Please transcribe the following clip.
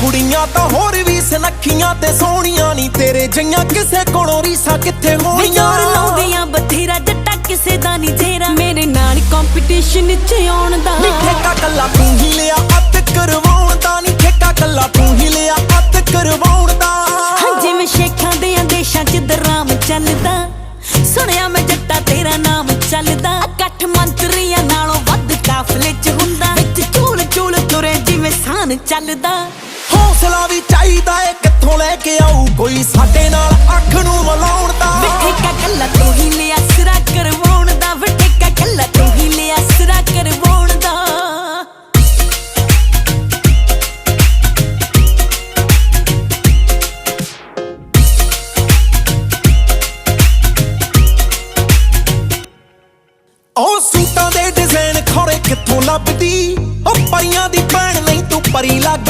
ਕੁੜੀਆਂ ਤਾਂ ਹੋਰ ਵੀ ਸੁਨੱਖੀਆਂ ਤੇ ਸੋਹਣੀਆਂ ਨਹੀਂ ਤੇਰੇ ਜਈਆਂ ਕਿਸੇ ਕੋਲੋਂ ਰੀਸਾਂ ਕਿੱਥੇ ਹੋਣੀਆਂ ਵਿਚਾਰ ਲਾਉਂਦੀਆਂ ਬਥੇਰਾ ਜੱਟਾ ਕਿਸੇ ਦਾ ਨਹੀਂ ਤੇਰਾ ਮੇਰੇ ਨਾਲ ਕੰਪੀਟੀਸ਼ਨ ਚ ਆਉਣ ਦਾ। ਨੀ ਠੇਕਾ ਕੱਲਾ ਤੂੰ ਹੀ ਲਿਆ ਅੱਤ ਕਰਵਾਉਣ ਦਾ। ਨੀ ਠੇਕਾ ਕੱਲਾ ਤੂੰ ਹੀ ਲਿਆ ਅੱਤ ਕਰਵਾਉਣ ਦਾ। ਜਿਵੇਂ ਸ਼ੇਖਾਂ ਦੇ ਦੇਸ਼ਾਂ ਚ ਦਰਾਮ ਚੱਲਦਾ। ਸੁਣਿਆ ਮੈਂ ਜੱਟਾ ਤੇਰਾ ਨਾਮ ਚੱਲਦਾ। ਇਕੱਠ ਮੰਤਰੀਆਂ ਨਾਲੋਂ ਵੱਧ ਕਾਫਲੇ ਚ ਹੁੰਦਾ। ਵਿੱਚ ਚੂਲ ਚੂਲ ਤੁਰੇ ਜਿਵੇਂ ਸਾਨ ਚੱਲਦਾ। ਹੌਸਲਾ ਵੀ ਚਾਹੀਦਾ ਏ ਕਿੱਥੋਂ ਲੈ ਕੇ ਆਉ ਕੋਈ ਸਾਡੇ ਨਾਲ ਅੱਖ ਨੂੰ ਮਲਾਉਣ ਦਾ। ਵਿਠੇਕਾ ਕੱਲਾ ਤੂੰ ਹੀ ਲਿਆ ਸਿਰਾ ਕਰਵਾਉਣ ਦਾ। ਵਿਠੇਕਾ ਕੱਲਾ ਤੂੰ ਹੀ ਲਿਆ ਸਿਰਾ ਕਰਵਾਉਣ ਦਾ। ਉਹ ਸੂਟਾਂ ਦੇ ਡਿਜ਼ਾਈਨ ਖੋਰੇ ਕਿੱਥੋਂ ਲੱਭਦੀ? ਉਹ ਪਰੀਆਂ ਦੀ ਭੈਣ ਲਈ ਤੂੰ ਪਰੀ ਲੱਗ